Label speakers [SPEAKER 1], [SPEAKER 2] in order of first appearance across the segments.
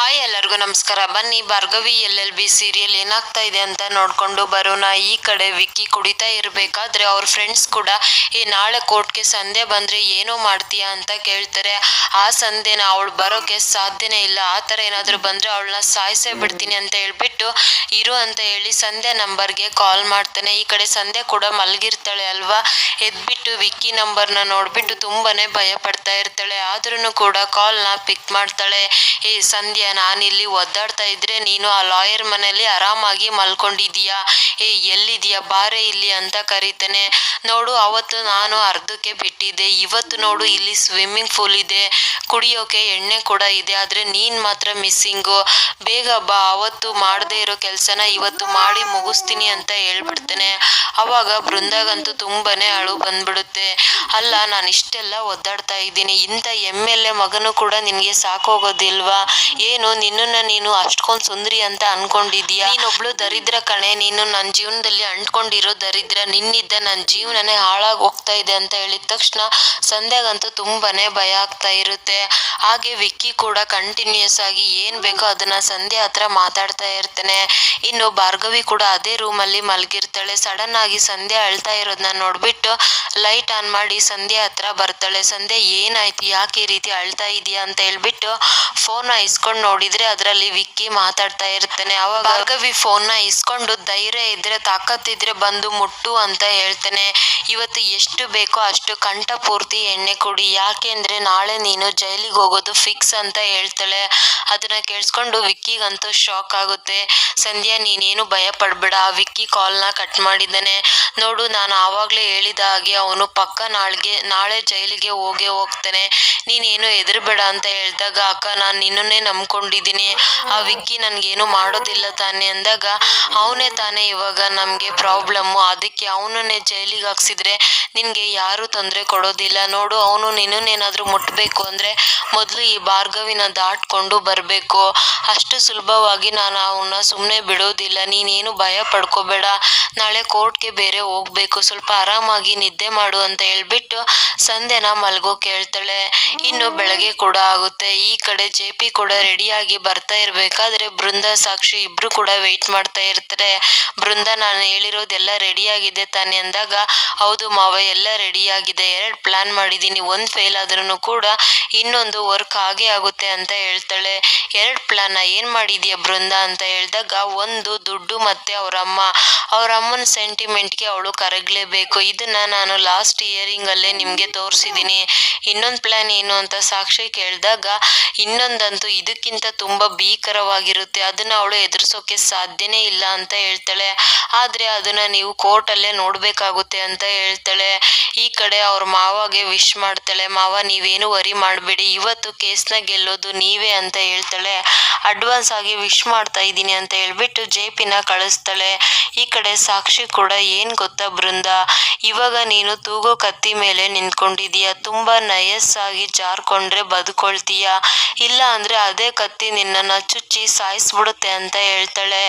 [SPEAKER 1] Hi ಎಲ್ಲರಿಗೂ ನಮಸ್ಕಾರ. ಬನ್ನಿ, Bhargavi L L B serial ಏನಾಗ್ತಾ ಇದೆ ಅಂತ ನೋಡ್ಕೊಂಡು ಬರೋಣ. ಈ ಕಡೆ ವಿಕ್ಕಿ ಕುಡಿತಾ ಇರಬೇಕಾದ್ರೆ ಅವ್ರ ಫ್ರೆಂಡ್ಸ್ ಕೂಡ ಈ ನಾಳೆ ಕೋರ್ಟ್ಗೆ ಸಂಧ್ಯೆ ಬಂದರೆ ಏನೋ ಮಾಡ್ತೀಯಾ? ಅಂತ ಕೇಳ್ತಾರೆ. ಆ ಸಂಧ್ಯೆನ ಅವಳು ಬರೋಕ್ಕೆ ಸಾಧ್ಯನೇ ಇಲ್ಲ. ಆ ಥರ ಏನಾದರೂ ಬಂದರೆ ಅವಳನ್ನ ಸಾಯಿಸೇ ಬಿಡ್ತೀನಿ ಅಂತ ಹೇಳ್ಬಿಟ್ಟು ಇರು ಅಂತ ಹೇಳಿ ಸಂಧ್ಯಾ ನಂಬರ್ಗೆ ಕಾಲ್ ಮಾಡ್ತಾನೆ. ಈ ಕಡೆ ಸಂಧ್ಯಾ ಕೂಡ ಮಲಗಿರ್ತಾಳೆ ಅಲ್ವಾ? ಎದ್ಬಿಟ್ಟು ವಿಕ್ಕಿ ನಂಬರ್ನ ನೋಡಿಬಿಟ್ಟು ತುಂಬಾ ಭಯ ಪಡ್ತಾ ಇರ್ತಾಳೆ. ಆದ್ರೂ ಕೂಡ ಕಾಲ್ನ ಪಿಕ್ ಮಾಡ್ತಾಳೆ. ಈ ಸಂಧ್ಯಾ ನಾನಿಲ್ಲಿ ಒದ್ದಾಡ್ತಾ ಇದ್ರೆ ನೀನು ಆ ಲಾಯರ್ ಮನೆಯಲ್ಲಿ ಆರಾಮಾಗಿ ಮಲ್ಕೊಂಡಿದೀಯಾ ಏ ಎಲ್ಲಿದೀಯಾ ಬಾರೆ ಇಲ್ಲಿ ಅಂತ ಕರೀತಾನೆ. ನೋಡು, ಅವತ್ತು ನಾನು ಅರ್ಧಕ್ಕೆ ಬಿಟ್ಟಿದ್ದೆ. ಇವತ್ತು ನೋಡು, ಇಲ್ಲಿ ಸ್ವಿಮ್ಮಿಂಗ್ ಫೂಲ್ ಇದೆ. ಕುಡಿಯೋಕೆ ಎಣ್ಣೆ ಕೂಡ ಇದೆ, ಆದರೆ ನೀನು ಮಾತ್ರ ಮಿಸ್ಸಿಂಗು ಬೇಗ ಬಾ, ಅವತ್ತು ಮಾಡದೇ ಇರೋ ಕೆಲಸನ ಇವತ್ತು ಮಾಡಿ ಮುಗಿಸ್ತೀನಿ ಅಂತ ಹೇಳ್ಬಿಡ್ತೇನೆ. ಅವಾಗ ಬೃಂದಾಗಂತೂ ತುಂಬಾ ಅಳು ಬಂದ್ಬಿಡುತ್ತೆ. ಅಲ್ಲ, ನಾನು ಇಷ್ಟೆಲ್ಲ ಒದ್ದಾಡ್ತಾ ಇದ್ದೀನಿ. ಇಂಥ ಎಂ ಎಲ್ ಎ ಮಗನು ಕೂಡ ನಿನಗೆ ಸಾಕೋಗೋದಿಲ್ವಾ ಏನು ನಿನ್ನನ್ನ ನೀನು ಅಷ್ಟೊಂದ್ ಸುಂದರಿ ಅಂತ ಅನ್ಕೊಂಡಿದ್ಯಾ ನೀನೊಬ್ಳು ದರಿದ್ರ ಕಣೆ, ನೀನು ನನ್ನ ಜೀವನದಲ್ಲಿ ಅಂಟ್ಕೊಂಡಿರೋ ದರಿದ್ರ, ನಿನ್ನಿದ್ದ ನನ್ನ ಜೀವನನೇ ಹಾಳಾಗಿ ಹೋಗ್ತಾ ಇದೆ ಅಂತ ಹೇಳಿದ ತಕ್ಷಣ ಸಂಧ್ಯಾಗಂತೂ ತುಂಬಾನೇ ಭಯ ಆಗ್ತಾ ಇರುತ್ತೆ. ಹಾಗೆ ವಿಕ್ಕಿ ಕೂಡ ಕಂಟಿನ್ಯೂಸ್ ಆಗಿ ಏನ್ ಬೇಕೋ ಅದನ್ನ ಸಂಧ್ಯಾ ಹತ್ರ ಮಾತಾಡ್ತಾ ಇರ್ತಾನೆ. ಇನ್ನು ಭಾರ್ಗವಿ ಕೂಡ ಅದೇ ರೂಮಲ್ಲಿ ಮಲಗಿರ್ತಾಳೆ. ಸಡನ್ ಆಗಿ ಸಂಧ್ಯಾ ಅಳ್ತಾ ಇರೋದನ್ನ ನೋಡ್ಬಿಟ್ಟು ಲೈಟ್ ಆನ್ ಮಾಡಿ ಸಂಧ್ಯಾ ಹತ್ರ ಬರ್ತಾಳೆ. ಸಂಧ್ಯಾ, ಏನಾಯ್ತು? ಯಾಕೆ ಈ ರೀತಿ ಅಳ್ತಾ ಇದೆಯಾ ಅಂತ ಹೇಳ್ಬಿಟ್ಟು ಫೋನ್ ಇಸ್ಕೊಂಡು ನೋಡಿದ್ರೆ ಅದರಲ್ಲಿ ವಿಕ್ಕಿ ಮಾತಾಡ್ತಾ ಇರ್ತಾನೆ. ಅವಾಗ ಭಾರ್ಗವಿ ಫೋನ್ನ ಇಸ್ಕೊಂಡು ಧೈರ್ಯ ಇದ್ರೆ ತಾಕತ್ತಿದ್ರೆ ಬಂದು ಮುಟ್ಟು ಅಂತ ಹೇಳ್ತಾನೆ. ಇವತ್ತು ಎಷ್ಟು ಬೇಕೋ ಅಷ್ಟು ಕಂಠ ಪೂರ್ತಿ ಎಣ್ಣೆ ಕುಡಿ. ಯಾಕೆಂದ್ರೆ ನಾಳೆ ನೀನು ಜೈಲಿಗೆ ಹೋಗೋದು ಫಿಕ್ಸ್ ಅಂತ ಹೇಳ್ತಾಳೆ. ಅದನ್ನ ಕೇಳಿಸ್ಕೊಂಡು ವಿಕ್ಕಿಗಂತೂ ಶಾಕ್ ಆಗುತ್ತೆ. ಸಂಧ್ಯಾ, ನೀನೇನು ಭಯ ಪಡ್ಬೇಡ ಆ ವಿಕ್ಕಿ ಕಾಲ್ನ ಕಟ್ ಮಾಡಿದ್ದಾನೆ. ನೋಡು, ನಾನು ಆವಾಗಲೇ ಹೇಳಿದ ಹಾಗೆ ಅವನು ಪಕ್ಕ ನಾಳೆಗೆ, ನಾಳೆ ಜೈಲಿಗೆ ಹೋಗೇ ಹೋಗ್ತಾನೆ. ನೀನೇನು ಹೆದರ್ಬೇಡ ಅಂತ ಹೇಳಿದಾಗ, ಅಕ್ಕ, ನಾನು ನಿನ್ನನ್ನೇ ನಂಬ್ಕೊಂಡಿದ್ದೀನಿ ಆ ವಿಕ್ಕಿ ನನಗೇನು ಮಾಡೋದಿಲ್ಲ ತಾನೆ ಅಂದಾಗ, ಅವನೇ ತಾನೇ ಇವಾಗ ನಮಗೆ ಪ್ರಾಬ್ಲಮ್ಮು ಅದಕ್ಕೆ ಅವನನ್ನೇ ಜೈಲಿಗೆ ಹಾಕ್ಸಿದ್ರೆ ನಿನಗೆ ಯಾರೂ ತೊಂದರೆ ಕೊಡೋದಿಲ್ಲ. ನೋಡು, ಅವನು ನಿನ್ನೇನಾದರೂ ಮುಟ್ಟಬೇಕು ಅಂದರೆ ಮೊದಲು ಈ ಭಾರ್ಗವಿನ ದಾಟ್ಕೊಂಡು ಬರಬೇಕು. ಅಷ್ಟು ಸುಲಭವಾಗಿ ನಾನು ಅವನ್ನ ಸುಮ್ಮನೆ ಬಿಡೋದಿಲ್ಲ. ನೀನೇನು ಭಯ ಪಡ್ಕೋಬೇಡ. ನಾಳೆ ಕೋರ್ಟ್ಗೆ ಬೇರೆ ಹೋಗ್ಬೇಕು. ಸ್ವಲ್ಪ ಆರಾಮಾಗಿ ನಿದ್ದೆ ಮಾಡು ಅಂತ ಹೇಳ್ಬಿಟ್ಟು ಸಂಧ್ಯಾನ ಮಲ್ಗೋಕೆ ಹೇಳ್ತಾಳೆ ಇನ್ನು ಬೆಳಗ್ಗೆ ಕೂಡ ಆಗುತ್ತೆ. ಈ ಕಡೆ ಜೆ ಪಿ ಕೂಡ ರೆಡಿಯಾಗಿ ಬರ್ತಾ ಇರಬೇಕಾದ್ರೆ ಬೃಂದ ಸಾಕ್ಷಿ ಇಬ್ರು ಕೂಡ ವೆಯ್ಟ್ ಮಾಡ್ತಾ ಇರ್ತಾರೆ. ಬೃಂದ, ನಾನು ಹೇಳಿರೋದೆಲ್ಲ ರೆಡಿ ಆಗಿದೆ ತಾನೆ ಅಂದಾಗ, ಹೌದು ಮಾವ, ಎಲ್ಲ ರೆಡಿ ಆಗಿದೆ. ಎರಡು ಪ್ಲಾನ್ ಮಾಡಿದ್ದೀನಿ ಒಂದು ಫೇಲ್ ಆದ್ರೂ ಕೂಡ ಇನ್ನೊಂದು ವರ್ಕ್ ಆಗೇ ಆಗುತ್ತೆ ಅಂತ ಹೇಳ್ತಾಳೆ. ಎರಡು ಪ್ಲಾನ್ ಏನು ಮಾಡಿದ್ಯಾ ಬೃಂದ ಅಂತ ಹೇಳಿದಾಗ, ಒಂದು ದುಡ್ಡು ಮತ್ತೆ ಅವರಮ್ಮ ಅಮ್ಮ. ಅವ್ರ ಅಮ್ಮನ ಸೆಂಟಿಮೆಂಟ್ಗೆ ಅವಳು ಕರಗಲೇಬೇಕು. ಇದನ್ನ ನಾನು ಲಾಸ್ಟ್ ಇಯರಿಂಗ್ ನಿಮಗೆ ತೋರಿಸಿದ್ದೀನಿ ಇನ್ನೊಂದು ಪ್ಲ್ಯಾನ್ ಏನು ಅಂತ ಸಾಕ್ಷಿ ಕೇಳಿದಾಗ, ಇನ್ನೊಂದಂತೂ ಇದಕ್ಕಿಂತ ತುಂಬಾ ಭೀಕರವಾಗಿರುತ್ತೆ. ಅದನ್ನ ಅವಳು ಎದುರಿಸೋಕೆ ಸಾಧ್ಯನೇ ಇಲ್ಲ ಅಂತ ಹೇಳ್ತಾಳೆ. ಆದ್ರೆ ಅದನ್ನ ನೀವು ಕೋರ್ಟಲ್ಲೇ ನೋಡ್ಬೇಕಾಗುತ್ತೆ ಅಂತ ಹೇಳ್ತಾಳೆ. ಈ ಕಡೆ ಅವ್ರ ಮಾವಾಗೆ ವಿಶ್ ಮಾಡ್ತಾಳೆ. ಮಾವ, ನೀವೇನು ವರಿ ಮಾಡಬೇಡಿ. ಇವತ್ತು ಕೇಸ್ನ ಗೆಲ್ಲೋದು ನೀವೇ ಅಂತ ಹೇಳ್ತಾಳೆ. ಅಡ್ವಾನ್ಸ್ ಆಗಿ ವಿಶ್ ಮಾಡ್ತಾ ಇದ್ದೀನಿ ಅಂತ ಹೇಳ್ಬಿಟ್ಟು ಜೇಪಿನ ಕಳಿಸ್ತಾಳೆ. ಈ ಕಡೆ ಸಾಕ್ಷಿ ಕೂಡ ಏನ್ ಗೊತ್ತಾ ಬೃಂದ? ಇವಾಗ ನೀನು ತೂಗೋ ಕತ್ತಿ ಮೇಲೆ ನಿಂತ್ಕೊಂಡಿದೀಯ? ತುಂಬಾ ನಯಸ್ಸಾಗಿ ಜಾರ್ಕೊಂಡ್ರೆ ಬದುಕೊಳ್ತೀಯ? ಇಲ್ಲ ಅಂದ್ರೆ ಅದೇ ಕತ್ತಿ ನಿನ್ನನ್ನು ಚುಚ್ಚಿ ಸಾಯಿಸ್ಬಿಡುತ್ತೆ ಅಂತ ಹೇಳ್ತಾಳೆ.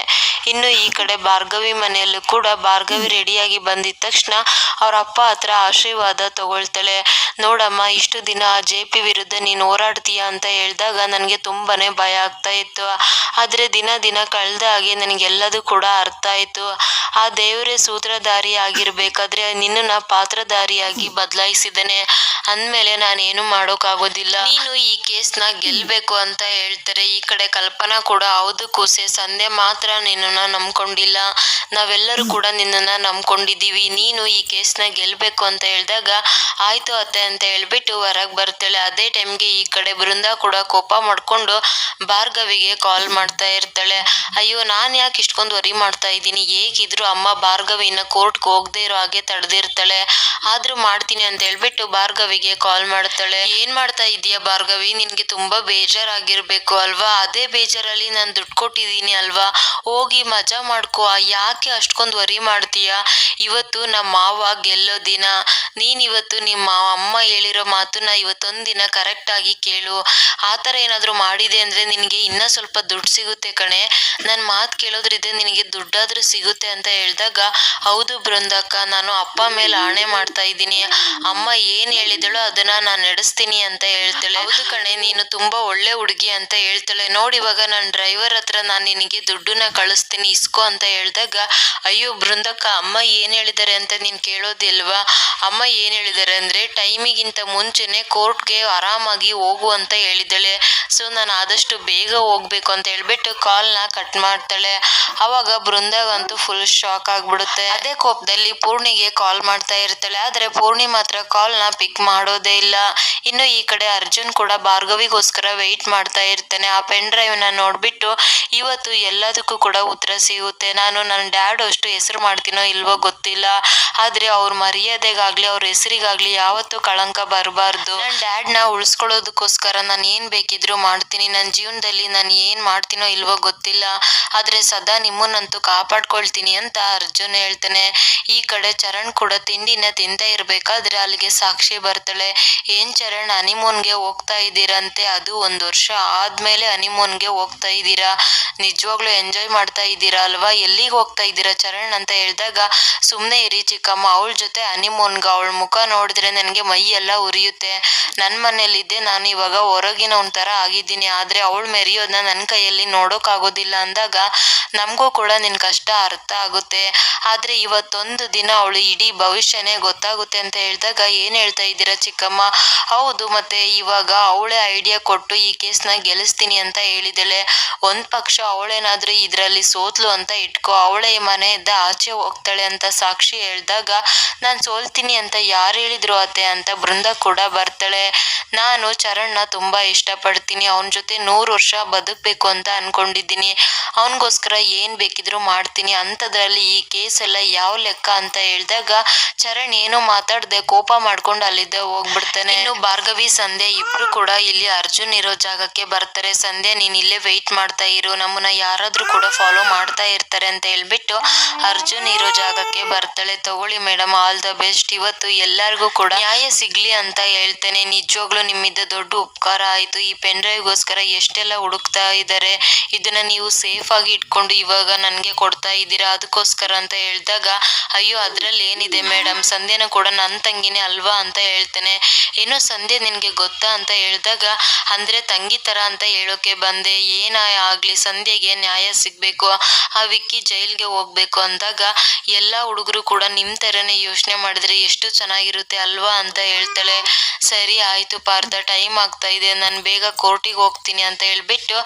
[SPEAKER 1] ಇನ್ನು ಈ ಕಡೆ ಭಾರ್ಗವಿ ಮನೆಯಲ್ಲೂ ಕೂಡ ಭಾರ್ಗವಿ ರೆಡಿಯಾಗಿ ಬಂದಿದ್ದ ತಕ್ಷಣ ಅವರ ಅಪ್ಪ ಹತ್ರ ಆಶೀರ್ವಾದ ತಗೊಳ್ತಾಳೆ. ನೋಡಮ್ಮ, ಇಷ್ಟು ದಿನ ಆ ಜೆ ಪಿ ವಿರುದ್ಧ ನೀನು ಹೋರಾಡ್ತೀಯಾ ಅಂತ ಹೇಳಿದಾಗ ನನಗೆ ತುಂಬಾನೇ ಭಯ ಆಗ್ತಾ ಇತ್ತು. ಆದರೆ ದಿನ ದಿನ ಕಳೆದ ಹಾಗೆ ನನಗೆಲ್ಲದೂ ಕೂಡ ಅರ್ಥ ಆಯಿತು. ಆ ದೇವರೇ ಸೂತ್ರಧಾರಿ ಆಗಿರ್ಬೇಕಾದ್ರೆ ನಿನ್ನನ್ನು ಪಾತ್ರಧಾರಿಯಾಗಿ ಬದಲಾಯಿಸಿದ್ದಾನೆ. ಅಂದ್ಮೇಲೆ ನಾನೇನು ಮಾಡೋಕ್ಕಾಗೋದಿಲ್ಲ ನೀನು ಈ ಕೇಸ್ನ ಗೆಲ್ಬೇಕು ಅಂತ ಹೇಳ್ತಾರೆ ಈ ಕಡೆ ಕಲ್ಪನಾ ಕೂಡ ಹೌದು ಕೂಸೆ, ಸಂಧ್ಯೆ ಮಾತ್ರ ನಿನ್ನನ್ನ ನಂಬ್ಕೊಂಡಿಲ್ಲ. ನಾವೆಲ್ಲರೂ ಕೂಡ ನಿನ್ನನ್ನ ನಂಬ್ಕೊಂಡಿದ್ದೀವಿ. ನೀನು ಈ ಕೇಸ್ನ ಗೆಲ್ಬೇಕು ಅಂತ ಹೇಳಿದಾಗ ಆಯ್ತು ಅತ್ತೆ ಅಂತ ಹೇಳ್ಬಿಟ್ಟು ಹೊರಗೆ ಬರ್ತಾಳೆ. ಅದೇ ಟೈಮ್ಗೆ ಈ ಕಡೆ ಬೃಂದ ಕೂಡ ಕೋಪ ಮಾಡ್ಕೊಂಡು ಭಾರ್ಗವಿಗೆ ಕಾಲ್ ಮಾಡ್ತಾ ಇರ್ತಾಳೆ. ಅಯ್ಯೋ, ನಾನು ಯಾಕೆ ಇಷ್ಟೊಂದು ವರಿ ಮಾಡ್ತಾ ಇದ್ದೀನಿ? ಹೇಗಿದ್ರು ಅಮ್ಮ ಭಾರ್ಗವಿನ ಕೋರ್ಟ್ಗೆ ಹೋಗದೆ ಇರೋ ಹಾಗೆ ತಡೆದಿರ್ತಾಳೆ. ಆದರೂ ಮಾಡ್ತೀನಿ ಅಂತ ಹೇಳ್ಬಿಟ್ಟು ಭಾರ್ಗವಿಗೆ ಕಾಲ್ ಮಾಡ್ತಾಳೆ. ಏನ್ ಮಾಡ್ತಾ ಇದೀಯ ಭಾರ್ಗವಿ? ನಿನ್ಗೆ ತುಂಬಾ ಬೇಜಾರಾಗಿರ್ಬೇಕು ಅಲ್ವಾ? ಅದೇ ಬೇಜಾರಲ್ಲಿ ನಾನು ದುಡ್ಡು ಕೊಟ್ಟಿದ್ದೀನಿ ಅಲ್ವಾ? ಹೋಗಿ ಮಜಾ ಮಾಡ್ಕೋ. ಯಾಕೆ ಅಷ್ಟೊಂದು ವರಿ ಮಾಡ್ತೀಯ? ಇವತ್ತು ನಮ್ಮ ಮಾವ ಗೆಲ್ಲೋ ದಿನ. ನೀನ್ ಇವತ್ತು ನಿಮ್ಮ ಅಮ್ಮ ಹೇಳಿರೋ ಮಾತನ್ನ ಇವತ್ತೊಂದ್ ದಿನ ಕರೆಕ್ಟ್ ಆಗಿ ಕೇಳು. ಆ ಥರ ಏನಾದರೂ ಮಾಡಿದೆ ಅಂದ್ರೆ ನಿನಗೆ ಇನ್ನೂ ಸ್ವಲ್ಪ ದುಡ್ಡು ಸಿಗುತ್ತೆ ಕಣೆ. ನನ್ನ ಮಾತು ಕೇಳೋದ್ರಿಂದ ನಿನಗೆ ದುಡ್ಡಾದ್ರೂ ಸಿಗುತ್ತೆ ಅಂತ ಹೇಳಿದಾಗ, ಹೌದು ಬೃಂದಕ್ಕ, ನಾನು ಅಪ್ಪ ಮೇಲೆ ಆಣೆ ಮಾಡ್ತಾ ಇದ್ದೀನಿ. ಅಮ್ಮ ಏನ್ ಹೇಳಿದಳೋ ಅದನ್ನ ನಾನು ನಡೆಸ್ತೀನಿ ಅಂತ ಹೇಳ್ತಾಳೆ. ಹೌದು ಕಣೆ, ನೀನು ತುಂಬಾ ಒಳ್ಳೆ ಹುಡುಗಿ ಅಂತ ಹೇಳ್ತಾಳೆ. ನೋಡಿ ಇವಾಗ ನನ್ನ ಡ್ರೈವರ್ ಹತ್ರ ನಾನು ನಿನಗೆ ದುಡ್ಡನ್ನ ಕಳಿಸ್ತೀನಿ, ಇಸ್ಕೋ ಅಂತ ಹೇಳಿದಾಗ, ಅಯ್ಯೋ ಬೃಂದಕ್ಕ, ಅಮ್ಮ ಏನು ಹೇಳಿದ್ದಾರೆ ಅಂತ ನೀನು ಕೇಳೋದಿಲ್ವಾ? ಅಮ್ಮ ಏನು ಹೇಳಿದ್ದಾರೆ ಅಂದ್ರೆ, ಟೈಮಿಗಿಂತ ಮುಂಚೆನೆ ಕೋರ್ಟ್ಗೆ ಆರಾಮಾಗಿ ಹೋಗು ಅಂತ ಹೇಳಿದ್ದಾಳೆ. ಸೊ, ನಾನು ಆದಷ್ಟು ಬೇಗ ಹೋಗ್ಬೇಕು ಅಂತ ಹೇಳ್ಬಿಟ್ಟು ಕಾಲ್ನ ಕಟ್ ಮಾಡ್ತಾಳೆ. ಅವಾಗ ಬೃಂದಾಗಂತೂ ಫುಲ್ ಶಾಕ್ ಆಗ್ಬಿಡುತ್ತೆ. ಅದೇ ಕೋಪದಲ್ಲಿ ಪೂರ್ಣಿಗೆ ಕಾಲ್ ಮಾಡ್ತಾ ಇರ್ತಾಳೆ. ಆದ್ರೆ ಪೂರ್ಣಿ ಮಾತ್ರ ಕಾಲ್ನ ಪಿಕ್ ಮಾಡೋದೇ ಇಲ್ಲ. ಇನ್ನು ಈ ಕಡೆ ಅರ್ಜುನ್ ಕೂಡ ಭಾರ್ಗವಿಗೋಸ್ಕರ ವೆಯ್ಟ್ ಮಾಡ್ತಾ ಇರ್ತಾನೆ. ಆ ಪೆನ್ ಡ್ರೈವ್ನ ನೋಡಿಬಿಟ್ಟು ಇವತ್ತು ಎಲ್ಲದಕ್ಕೂ ಕೂಡ ಉತ್ತರ ಸಿಗುತ್ತೆ. ನಾನು ನನ್ನ ಡ್ಯಾಡ್ ಅಷ್ಟು ಹೆಸರು ಮಾಡ್ತೀನೋ ಇಲ್ವೋ ಗೊತ್ತಿಲ್ಲ. ಆದ್ರೆ ಅವ್ರ ಮರ್ಯಾದೆಗಾಗಲಿ, ಅವ್ರ ಹೆಸರಿಗಾಗಲಿ ಯಾವತ್ತೂ ಕಳಂಕ ಬರಬಾರ್ದು. ನನ್ನ ಡ್ಯಾಡ್ನ ಉಳಿಸ್ಕೊಳ್ಳೋದಕ್ಕೋಸ್ಕರ ನಾನು ಏನು ಬೇಕಿದ್ರು ಮಾಡ್ತೀನಿ. ನನ್ನ ಜೀವನದಲ್ಲಿ ನಾನು ಏನು ಮಾಡ್ತೀನೋ ಇಲ್ವೋ ಗೊತ್ತಿಲ್ಲ. ಆದ್ರೆ ಸದಾ ನಿಮ್ಮನ್ನಂತೂ ಕಾಪಾಡ್ಕೊಳ್ತೀನಿ ಅಂತ ಅರ್ಜುನ್ ಹೇಳ್ತಾನೆ. ಈ ಕಡೆ ಚರಣ್ ಕೂಡ ತಿಂಡಿನ ತಿಂತ ಇರ್ಬೇಕಾದ್ರೆ ಅಲ್ಲಿಗೆ ಸಾಕ್ಷಿ ಬರ್ತಾಳೆ ಏನ್ ಚರಣ್ ಹನಿಮೂನ್ಗೆ ಹೋಗ್ತಾ ಇದ್ದೀರಂತೆ, ಅದು ಒಂದ್ ವರ್ಷ ಆದ್ಮೇಲೆ ಹನಿಮೂನ್ಗೆ ಹೋಗ್ತಾ ಇದ್ದೀರಾ? ನಿಜವಾಗ್ಲೂ ಎಂಜಾಯ್ ಮಾಡ್ತಾ ಇದ್ದೀರಾ ಅಲ್ವಾ? ಎಲ್ಲಿಗೆ ಹೋಗ್ತಾ ಇದ್ದೀರಾ ಚರಣ್? ಅಂತ ಹೇಳಿದಾಗ, ಸುಮ್ನೆ ಇರಿ ಚಿಕ್ಕಮ್ಮ, ಅವಳ ಜೊತೆ ಹನಿಮೂನ್ಗ ಅವಳ ಮುಖ ನೋಡಿದ್ರೆ ನನಗೆ ಮೈ ಎಲ್ಲ ಉರಿಯುತ್ತೆ. ನನ್ನ ಮನೇಲಿದ್ದೆ ನಾನು ಇವಾಗ ಹೊರಗಿನ ಒಂಥರ ಆಗಿದ್ದೀನಿ. ಆದ್ರೆ ಅವಳು ಮೆರೆಯೋದನ್ನ ನನ್ನ ಕೈಯಲ್ಲಿ ನೋಡೋಕ್ಕಾಗೋದಿಲ್ಲ ಅಂದಾಗ, ನಮಗೂ ಕೂಡ ನಿನ್ ಕಷ್ಟ ಅರ್ಥ ಆಗುತ್ತೆ. ಆದ್ರೆ ಇವತ್ತೊಂದು ದಿನ ಅವಳು ಇಡೀ ಭವಿಷ್ಯನೇ ಗೊತ್ತಾಗುತ್ತೆ ಅಂತ ಹೇಳಿದಾಗ, ಏನ್ ಹೇಳ್ತಾ ಇದ್ದೀರಾ ಚಿಕ್ಕಮ್ಮ? ಹೌದು, ಮತ್ತೆ ಇವಾಗ ಅವಳೇ ಐಡಿಯಾ ಕೊಟ್ಟು ಈ ಕೇಸ್ನ ಗೆಲ್ಲಿಸ್ತೀನಿ ಅಂತ ಹೇಳಿದಳೆ ಒಂದ್ ಪಕ್ಷ ಅವಳೇನಾದ್ರೂ ಇದ್ರಲ್ಲಿ ಸೋತ್ಲು ಅಂತ ಇಟ್ಕೋ, ಅವಳೇ ಈ ಮನೆಯಿಂದ ಆಚೆ ಹೋಗ್ತಾಳೆ ಅಂತ ಸಾಕ್ಷಿ ಹೇಳಿದಾಗ, ನಾನ್ ಸೋಲ್ತೀನಿ ಅಂತ ಯಾರು ಹೇಳಿದ್ರು ಅತ್ತೆ? ಅಂತ ಬೃಂದ ಕೂಡ ಬರ್ತಾಳೆ. ನಾನು ಚರಣ್ನ ತುಂಬಾ ಇಷ್ಟಪಡ್ತೀನಿ. ಅವನ ಜೊತೆ ನೂರು ವರ್ಷ ಬದುಕಬೇಕು ಅಂತ ಅನ್ಕೊಂಡಿದ್ದೀನಿ. ಅವನಿಗೋಸ್ಕರ ಏನ್ ಬೇಕಿದ್ರು ಮಾಡ್ತೀನಿ. ಅಂಥದ್ರಲ್ಲಿ ಈ ಕೇಸ್ ಎಲ್ಲ ಯಾವ ಲೆಕ್ಕ ಅಂತ ಹೇಳಿದಾಗ, ಚರಣ್ ಏನು ಮಾತಾಡದೆ, ಕೋಪ ಮಾಡ್ಕೊಂಡು ಅಲ್ಲಿದ್ದ ಹೋಗ್ಬಿಡ್ತಾನೆ. ಇನ್ನು ಭಾರ್ಗವಿ, ಸಂಧ್ಯಾ ಇಬ್ರು ಕೂಡ ಇಲ್ಲಿ ಅರ್ಜುನ್ ಇರೋ ಜಾಗಕ್ಕೆ ಬರ್ತಾರೆ. ಸಂಧ್ಯಾ, ನೀನ್ ಇಲ್ಲೇ ವೆಯ್ಟ್ ಮಾಡ್ತಾ ಇರು. ನಮ್ಮನ್ನ ಯಾರಾದ್ರೂ ಕೂಡ ಫಾಲೋ ಮಾಡ್ತಾ ಇರ್ತಾರೆ ಅಂತ ಹೇಳ್ಬಿಟ್ಟು ಅರ್ಜುನ್ ಇರೋ ಜಾಗಕ್ಕೆ ಬರ್ತಾಳೆ. ತಗೊಳ್ಳಿ ಮೇಡಮ್ ಆಲ್ ದ ಬೆಸ್ಟ್ ಇವತ್ತು ಎಲ್ಲರಿಗೂ ಕೂಡ ನ್ಯಾಯ ಸಿಗ್ಲಿ ಅಂತ ಹೇಳ್ತೇನೆ. ನಿಜವಾಗ್ಲೂ ನಿಮ್ಮಿಂದ ದೊಡ್ಡ ಉಪಕಾರ ಆಯ್ತು. ಈ ಪೆನ್ ಡ್ರೈವ್ಗೋಸ್ಕರ ಎಷ್ಟೆಲ್ಲ ಹುಡುಕ್ತಾ ಇದ್ದಾರೆ, ಇದನ್ನ ನೀವು ಸೇಫ್ ಆಗಿ ಇಟ್ಕೊಂಡು ಇವಾಗ ನನಗೆ ಕೊಡ್ತಾ ಇದ್ದೀರಾ? ಅದಕ್ಕೋಸ್ಕರ ಅಂತ ಹೇಳಿದಾಗ, ಅಯ್ಯೋ ಅದ್ರಲ್ಲಿ ಏನಿದೆ ಮೇಡಮ್ ಸಂಧ್ಯನ ಕೂಡ ನನ್ನ ತಂಗಿನೇ ಅಲ್ವಾ? ಅಂತ ಹೇಳ್ತೇನೆ, ಏನೋ ಸಂಧ್ಯೆ ನಿನಗೆ ಗೊತ್ತಾ ಅಂತ ಹೇಳಿದಾಗ, ಅಂದರೆ ತಂಗಿ ಥರ ಅಂತ ಹೇಳೋಕ್ಕೆ ಬಂದೆ, ಏನೇ ಆಗಲಿ ಸಂಧ್ಯೆಗೆ ನ್ಯಾಯ ಸಿಗಬೇಕು, ಆ ವಿಕ್ಕಿ ಜೈಲ್ಗೆ ಹೋಗ್ಬೇಕು ಅಂದಾಗ, ಎಲ್ಲ ಹುಡುಗರು ಕೂಡ ನಿಮ್ಮ ಥರನೇ ಯೋಚನೆ ಮಾಡಿದ್ರೆ ಎಷ್ಟು ಚೆನ್ನಾಗಿರುತ್ತೆ ಅಲ್ವಾ ಅಂತ ಹೇಳ್ತಾಳೆ. ಸರಿ ಆಯಿತು ಪಾರ್ಥ, ಟೈಮ್ ಆಗ್ತಾ ಇದೆ, ನಾನು ಬೇಗ ಕೋರ್ಟಿಗೆ ಹೋಗ್ತೀನಿ ಅಂತ ಹೇಳಿಬಿಟ್ಟು,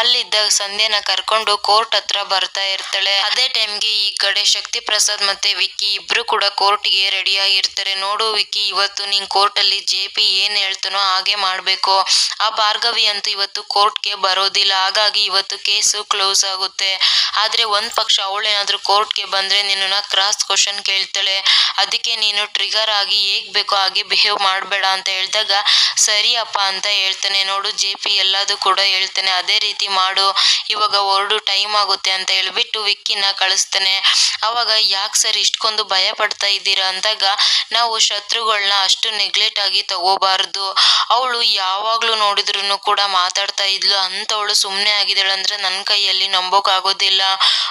[SPEAKER 1] ಅಲ್ಲಿದ್ದ ಸಂಧ್ಯನ ಕರ್ಕೊಂಡು ಕೋರ್ಟ್ ಹತ್ರ ಬರ್ತಾ ಇರ್ತಾಳೆ. ಅದೇ ಟೈಮ್ಗೆ ಈ ಕಡೆ ಶಕ್ತಿ ಪ್ರಸಾದ್ ಮತ್ತೆ ವಿಕ್ಕಿ ಇಬ್ರು ಕೂಡ ಕೋರ್ಟ್ಗೆ ರೆಡಿ ಆಗಿರ್ತಾರೆ. ನೋಡು ವಿಕ್ಕಿ, ಇವತ್ತು ಕೋರ್ಟ್ ಅಲ್ಲಿ ಜೆ ಪಿ ಏನ್ ಹೇಳ್ತಾನೋ ಹಾಗೆ ಮಾಡ್ಬೇಕು. ಆ ಭಾರ್ಗವಿ ಅಂತೂ ಇವತ್ತು ಕೋರ್ಟ್ಗೆ ಬರೋದಿಲ್ಲ. ಹಾಗಾಗಿ ಇವತ್ತು ಕೇಸು ಕ್ಲೋಸ್ ಆಗುತ್ತೆ. ಆದ್ರೆ ಒಂದ್ ಪಕ್ಷ ಅವಳೇನಾದ್ರೂ ಕೋರ್ಟ್ಗೆ ಬಂದ್ರೆ ನಿನ್ನ ಕ್ರಾಸ್ ಕ್ವಶನ್ ಕೇಳ್ತಾಳೆ. ಅದಕ್ಕೆ ನೀನು ಟ್ರಿಗರ್ ಆಗಿ ಹೇಗ್ ಬೇಕೋ ಹಾಗೆ ಬಿಹೇವ್ ಮಾಡಬೇಡ ಅಂತ ಹೇಳಿದಾಗ ಸರಿ ಅಪ್ಪ ಅಂತ ಹೇಳ್ತಾನೆ. ನೋಡು, ಜೆ ಪಿ ಎಲ್ಲದೂ ಕೂಡ ಹೇಳ್ತಾನೆ. ಅದೇ ರೀತಿ ಮಾಡು. ಇವಾಗ ಹೊರಡು ಟೈಮ್ ಆಗುತ್ತೆ ಅಂತ ಹೇಳ್ಬಿಟ್ಟು ವಿಕ್ಕಿನ ಕಳಿಸ್ತಾನೆ. ಅವಾಗ ಯಾಕೆ ಸರ್ ಇಷ್ಟೊಂದು ಭಯ ಪಡ್ತಾ ಇದ್ದೀರಾ ಅಂದಾಗ, ನಾವು ಶತ್ರುಗಳನ್ನ ಅಷ್ಟು ನೆಗ್ಲೆಕ್ಟ್ ಆಗಿ ತಗೋಬಾರ್ದು. ಅವಳು ಯಾವಾಗ್ಲೂ ನೋಡಿದ್ರು ಕೂಡ ಮಾತಾಡ್ತಾ ಇದ್ಲು. ಅಂತವಳು ಸುಮ್ಮನೆ ಆಗಿದ್ದಾಳೆ ಅಂದ್ರೆ ನನ್ನ ಕೈಯಲ್ಲಿ ನಂಬೋಕ್ಕಾಗೋದಿಲ್ಲ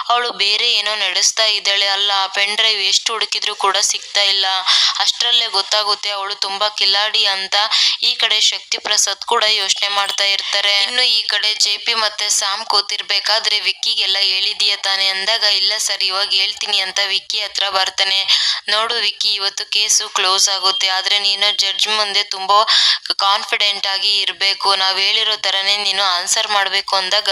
[SPEAKER 1] ಅವಳು ಬೇರೆ ಏನೋ ನಡೆಸ್ತಾ ಇದ್ದಾಳೆ. ಅಲ್ಲ ಪೆನ್ ಡ್ರೈವ್ ಎಷ್ಟು ಹುಡುಕಿದ್ರು ಕೂಡ ಸಿಗ್ತಾ ಇಲ್ಲ. ಅಷ್ಟರಲ್ಲೇ ಗೊತ್ತಾಗುತ್ತೆ ಅವಳು ತುಂಬಾ ಕಿಲಾಡಿ ಅಂತ. ಈ ಕಡೆ ಶಕ್ತಿ ಪ್ರಸಾದ್ ಕೂಡ ಯೋಚನೆ ಮಾಡ್ತಾ ಇರ್ತಾರೆ. ಇನ್ನು ಈ ಕಡೆ ಜೆ ಪಿ ಮತ್ತೆ ಸಾಮ್ ಕೂತಿರ್ಬೇಕಾದ್ರೆ ವಿಕ್ಕಿಗೆಲ್ಲ ಹೇಳಿದೀಯ ತಾನೆ? ಅಂದಾಗ, ಇಲ್ಲ ಸರ್, ಇವಾಗ ಹೇಳ್ತೀನಿ ಅಂತ ವಿಕ್ಕಿ ಹತ್ರ ಬರ್ತಾನೆ. ನೋಡು ವಿಕ್ಕಿ, ಇವತ್ತು ಕೇಸು ಕ್ಲೋಸ್ ಆಗುತ್ತೆ. ಆದ್ರೆ ನೀನು ಜಡ್ಜ್ ಮುಂದೆ ತುಂಬ ಕಾನ್ಫಿಡೆಂಟ್ ಆಗಿ ಇರಬೇಕು. ನಾವು ಹೇಳಿರೋ ತರನೇ ನೀನು ಆನ್ಸರ್ ಮಾಡಬೇಕು ಅಂದಾಗ,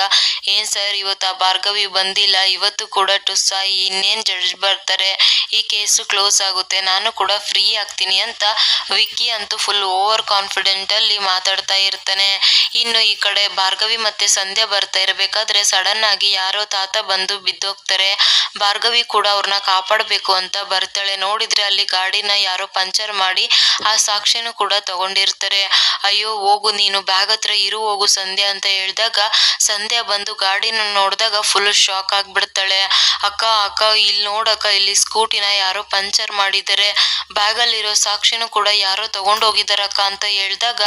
[SPEAKER 1] ಏನ್ ಸರ್ ಇವತ್ತು ಆ ಭಾರ್ಗವಿ ಬಂದಿಲ್ಲ, ಇವತ್ತು ಕೂಡ ಟುಸ್ಸ, ಇನ್ನೇನ್ ಜಡ್ಜ್ ಬರ್ತಾರೆ, ಈ ಕೇಸು ಕ್ಲೋಸ್ ಆಗುತ್ತೆ, ನಾನು ಕೂಡ ಫ್ರೀ ಆಗ್ತೀನಿ ಅಂತ ವಿಕ್ಕಿ ಅಂತೂ ಫುಲ್ ಓವರ್ ಕಾನ್ಫಿಡೆಂಟಲ್ಲಿ ಮಾತಾಡ್ತಾ ಇರ್ತಾನೆ. ಇನ್ನು ಈ ಕಡೆ ಭಾರ್ಗವಿ ಮತ್ತೆ ಸಂಧ್ಯಾ ಬರ್ತಾ ಇರಬೇಕಾದ್ರೆ ಸಡನ್ ಆಗಿ ಯಾರೋ ತಾತ ಬಂದು ಬಿದ್ದೋಗ್ತಾರೆ. ಭಾರ್ಗವಿ ಕೂಡ ಅವ್ರನ್ನ ಕಾಪಾಡಬೇಕು ಅಂತ ಬರ್ತಾಳೆ. ನೋಡಿದ್ರೆ ಅಲ್ಲಿ ಗಾಡಿನ ಯಾರೋ ಪಂಚರ್ ಮಾಡಿ ಸಾಕ್ಷಿನೂ ಕೂಡ ತಗೊಂಡಿರ್ತಾರೆ. ಅಯ್ಯೋ, ಹೋಗು, ನೀನು ಬ್ಯಾಗ್ ಹತ್ರ ಇರು, ಹೋಗು, ಸಂಧ್ಯಾ ಅಂತ ಹೇಳಿದಾಗ ಸಂಧ್ಯಾ ಬಂದು ಗಾಡಿನ ನೋಡಿದಾಗ ಫುಲ್ ಶಾಕ್ ಆಗ್ಬಿಡ್ತಾಳೆ. ಅಕ್ಕ ಅಕ್ಕ ಇಲ್ಲಿ ನೋಡಕ್ಕ, ಇಲ್ಲಿ ಸ್ಕೂಟಿನ ಯಾರೋ ಪಂಚರ್ ಮಾಡಿದ್ದಾರೆ. ಬ್ಯಾಗಲ್ಲಿರೋ ಸಾಕ್ಷಿನೂ ಕೂಡ ಯಾರೋ ತಗೊಂಡೋಗಿದಾರಕ್ಕ ಅಂತ ಹೇಳಿದಾಗ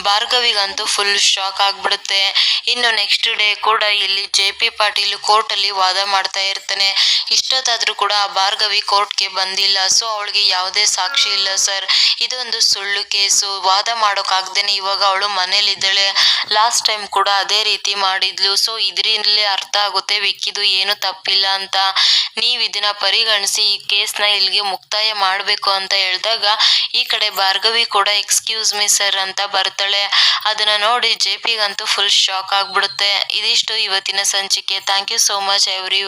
[SPEAKER 1] ಭಾರ್ಗವಿಗಂತೂ ಫುಲ್ ಶಾಕ್ ಆಗ್ಬಿಡುತ್ತೆ. ಇನ್ನು ನೆಕ್ಸ್ಟ್ ಡೇ ಕೂಡ ಇಲ್ಲಿ ಜೆ ಪಿ ಪಾಟೀಲ್ ಕೋರ್ಟ್ ಅಲ್ಲಿ ವಾದ ಮಾಡ್ತಾ ಇರ್ತಾನೆ. ಇಷ್ಟೊತ್ತಾದರೂ ಕೂಡ ಆ ಭಾರ್ಗವಿ ಕೋರ್ಟ್ಗೆ ಬಂದಿಲ್ಲ. ಸೊ ಅವಳಿಗೆ ಯಾವುದೇ ಸಾಕ್ಷಿ ಇಲ್ಲ ಸರ್. ಇದೊಂದು ಸುಳ್ಳು ಕೇಸು, ವಾದ ಮಾಡೋಕ್ಕಾಗ್ದೇನೆ ಇವಾಗ ಅವಳು ಮನೇಲಿದ್ದಾಳೆ. ಲಾಸ್ಟ್ ಟೈಮ್ ಕೂಡ ಅದೇ ರೀತಿ ಮಾಡಿದ್ಲು. ಸೊ ಇದರಿಂದಲೇ ಅರ್ಥ ಆಗುತ್ತೆ, ವಿಕ್ಕಿದು ಏನು ತಪ್ಪಿಲ್ಲ ಅಂತ. ನೀವು ಇದನ್ನ ಪರಿಗಣಿಸಿ ಈ ಕೇಸ್ನ ಇಲ್ಲಿಗೆ ಮುಕ್ತಾಯ ಮಾಡಬೇಕು ಅಂತ ಹೇಳಿದಾಗ, ಈ ಕಡೆ ಭಾರ್ಗವಿ ಕೂಡ ಎಕ್ಸ್ಕ್ಯೂಸ್ ಮಿ ಸರ್ ಅಂತ ಬರ್ತಾಳೆ. ಅದನ್ನ ನೋಡಿ ಜೆ ಪಿಗಂತೂ ಫುಲ್ ಶಾಕ್ ಆಗಿಬಿಡುತ್ತೆ. ಇದಿಷ್ಟು ಇವತ್ತಿನ ಸಂಚಿಕೆ. Thank you so much every